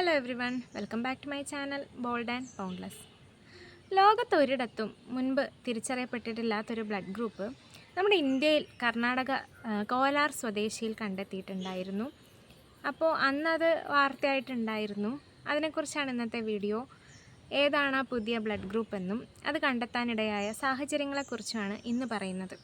Hello everyone welcome back to my channel bold and boundless ലോകത്തൊരിടത്തും മുൻപ് തിരിച്ചറിയപ്പെട്ടിട്ടില്ലാത്തൊരു blood group നമ്മുടെ ഇന്ത്യയിൽ കർണാടക കോലാർ സ്വദേശിയിൽ കണ്ടെത്തിയിട്ടുണ്ടായിരുന്നു. അപ്പോൾ അന്നത് വാർത്തയായിട്ടുണ്ടായിരുന്നു. അതിനെക്കുറിച്ചാണ് ഇന്നത്തെ വീഡിയോ ഏതാണ് ആ പുതിയ ബ്ലഡ് ഗ്രൂപ്പ് എന്നും അത് കണ്ടെത്താനിടയായ സാഹചര്യങ്ങളെക്കുറിച്ചുമാണ് ഇന്ന് പറയുന്നത്.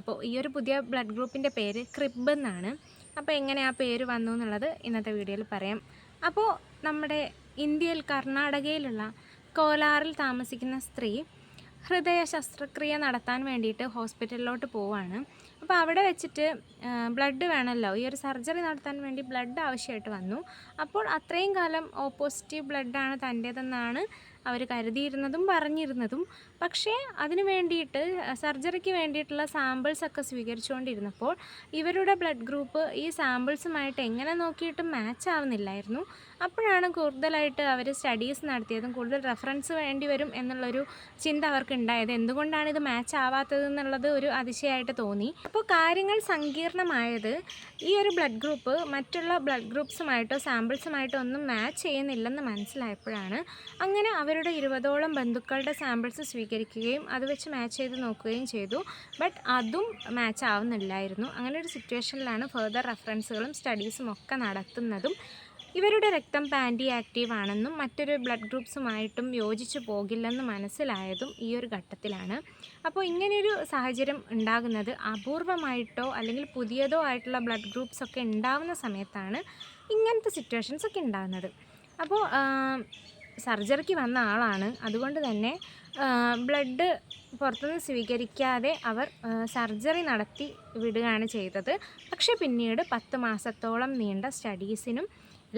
അപ്പോൾ ഈ ഒരു പുതിയ ബ്ലഡ് ഗ്രൂപ്പിന്റെ പേര് ക്രിബ് എന്നാണ്. അപ്പോൾ എങ്ങനെ ആ പേര് വന്നു എന്നുള്ളത് ഇന്നത്തെ വീഡിയോയിൽ പറയാം. അപ്പോൾ നമ്മുടെ ഇന്ത്യയിൽ കർണാടകയിലുള്ള കോലാറിൽ താമസിക്കുന്ന സ്ത്രീ ഹൃദയ ശസ്ത്രക്രിയ നടത്താൻ വേണ്ടിയിട്ട് ഹോസ്പിറ്റലിലോട്ട് പോവാണ്. അപ്പോൾ അവിടെ വെച്ചിട്ട് ബ്ലഡ് വേണമല്ലോ ഈ ഒരു സർജറി നടത്താൻ വേണ്ടി ബ്ലഡ് ആവശ്യമായിട്ട് വന്നു. അപ്പോൾ അത്രയും കാലം ഓപ്പോസിറ്റീവ് പോസിറ്റീവ് ബ്ലഡാണ് തന്റേതെന്നാണ് അവർ കരുതിയിരുന്നതും പറഞ്ഞിരുന്നതും. പക്ഷേ അതിന് വേണ്ടിയിട്ട് സർജറിക്ക് വേണ്ടിയിട്ടുള്ള സാമ്പിൾസ് ഒക്കെ സ്വീകരിച്ചുകൊണ്ടിരുന്നപ്പോൾ ഇവരുടെ ബ്ലഡ് ഗ്രൂപ്പ് ഈ സാമ്പിൾസുമായിട്ട് എങ്ങനെ നോക്കിയിട്ടും മാച്ച് ആവുന്നില്ലായിരുന്നു. അപ്പോഴാണ് കൂടുതലായിട്ട് അവർ സ്റ്റഡീസ് നടത്തിയതും കൂടുതൽ റെഫറൻസ് വേണ്ടി വരും എന്നുള്ളൊരു ചിന്ത അവർക്ക് ഉണ്ടായത് എന്തുകൊണ്ടാണ് ഇത് മാച്ച് ആവാത്തത് എന്നുള്ളത് ഒരു അതിശയമായിട്ട് തോന്നി. അപ്പോൾ കാര്യങ്ങൾ സങ്കീർണമായത് ഈ ഒരു ബ്ലഡ് ഗ്രൂപ്പ് മറ്റുള്ള ബ്ലഡ് ഗ്രൂപ്പ്സുമായിട്ടോ സാമ്പിൾസുമായിട്ടോ ഒന്നും മാച്ച് ചെയ്യുന്നില്ലെന്ന് മനസ്സിലായപ്പോഴാണ് അങ്ങനെ അവരുടെ ഇരുപതോളം ബന്ധുക്കളുടെ സാമ്പിൾസ് സ്വീകരിക്കുകയും അത് വെച്ച് മാച്ച് ചെയ്ത് നോക്കുകയും ചെയ്തു. ബട്ട് അതും മാച്ച് ആവുന്നില്ലായിരുന്നു. അങ്ങനെ ഒരു സിറ്റുവേഷനിലാണ് ഫെർദർ റെഫറൻസുകളും സ്റ്റഡീസും ഒക്കെ നടത്തുന്നതും. ഇവരുടെ രക്തം പാന്റി ആക്റ്റീവ് ആണെന്നും മറ്റൊരു ബ്ലഡ് ഗ്രൂപ്പ്സുമായിട്ടും യോജിച്ചു പോകില്ലെന്ന് മനസ്സിലായതും ഈ ഒരു ഘട്ടത്തിലാണ്. അപ്പോൾ ഇങ്ങനെയൊരു സാഹചര്യം ഉണ്ടാകുന്നത് അപൂർവമായിട്ടോ അല്ലെങ്കിൽ പുതിയതോ ആയിട്ടുള്ള ബ്ലഡ് ഗ്രൂപ്പ്സ് ഒക്കെ ഉണ്ടാവുന്ന സമയത്താണ് ഇങ്ങനത്തെ സിറ്റുവേഷൻസ് ഒക്കെ ഉണ്ടാകുന്നത്. അപ്പോൾ സർജറിക്ക് വന്ന ആളാണ്. അതുകൊണ്ട് തന്നെ ബ്ലഡ് പുറത്തുനിന്ന് സ്വീകരിക്കാതെ അവർ സർജറി നടത്തി വിടുകയാണ് ചെയ്തത്. പക്ഷേ പിന്നീട് പത്ത് മാസത്തോളം നീണ്ട സ്റ്റഡീസിനും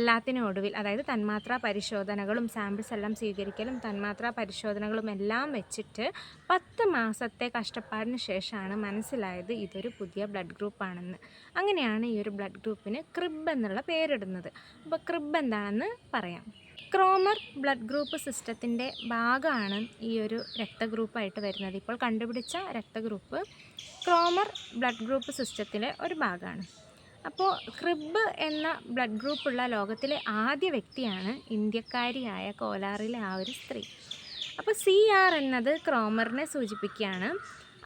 എല്ലാത്തിനും ഒടുവിൽ അതായത് തന്മാത്രാ പരിശോധനകളും സാമ്പിൾസ് എല്ലാം സ്വീകരിക്കലും തന്മാത്രാ പരിശോധനകളും എല്ലാം വെച്ചിട്ട് പത്ത് മാസത്തെ കഷ്ടപ്പാടിന് ശേഷമാണ് മനസ്സിലായത് ഇതൊരു പുതിയ ബ്ലഡ് ഗ്രൂപ്പാണെന്ന് അങ്ങനെയാണ് ഈ ഒരു ബ്ലഡ് ഗ്രൂപ്പിന് ക്രിബ് എന്നുള്ള പേരിടുന്നത്. അപ്പോൾ ക്രിബ് എന്താണെന്ന് പറയാം. ക്രോമർ ബ്ലഡ് ഗ്രൂപ്പ് സിസ്റ്റത്തിന്റെ ഭാഗമാണ് ഈ ഒരു രക്തഗ്രൂപ്പായിട്ട് വരുന്നത്. ഇപ്പോൾ കണ്ടുപിടിച്ച രക്തഗ്രൂപ്പ് ക്രോമർ ബ്ലഡ് ഗ്രൂപ്പ് സിസ്റ്റത്തിലെ ഒരു ഭാഗമാണ്. അപ്പോൾ ക്രിബ് എന്ന ബ്ലഡ് ഗ്രൂപ്പുള്ള ലോകത്തിലെ ആദ്യ വ്യക്തിയാണ് ഇന്ത്യക്കാരിയായ കോലാറിലെ ആ ഒരു സ്ത്രീ. അപ്പോൾ സി ആർ എന്നത് ക്രോമറിനെ സൂചിപ്പിക്കുകയാണ്.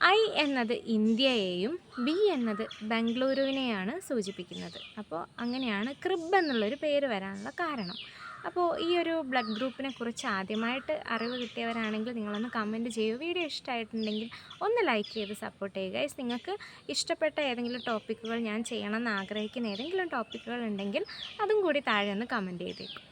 ഐ എന്നത് ഇന്ത്യയെയും ബി എന്നത് ബംഗളൂരുവിനെയാണ് സൂചിപ്പിക്കുന്നത്. അപ്പോൾ അങ്ങനെയാണ് ക്രിബ് എന്നുള്ളൊരു പേര് വരാനുള്ള കാരണം. അപ്പോൾ ഈ ഒരു ബ്ലഡ് ഗ്രൂപ്പിനെ കുറിച്ച് ആദ്യമായിട്ട് അറിവ് കിട്ടിയവരാണെങ്കിൽ നിങ്ങളൊന്ന് കമന്റ് ചെയ്യൂ. വീഡിയോ ഇഷ്ടമായിട്ടുണ്ടെങ്കിൽ ഒന്ന് ലൈക്ക് ചെയ്ത് സപ്പോർട്ട് ചെയ്യുക. ഗൈസ് നിങ്ങൾക്ക് ഇഷ്ടപ്പെട്ട ഏതെങ്കിലും ടോപ്പിക്കുകൾ ഞാൻ ചെയ്യണമെന്ന് ആഗ്രഹിക്കുന്ന ഏതെങ്കിലും ടോപ്പിക്കുകൾ ഉണ്ടെങ്കിൽ അതും കൂടി താഴെ ഒന്ന് കമന്റ് ചെയ്തേക്കും.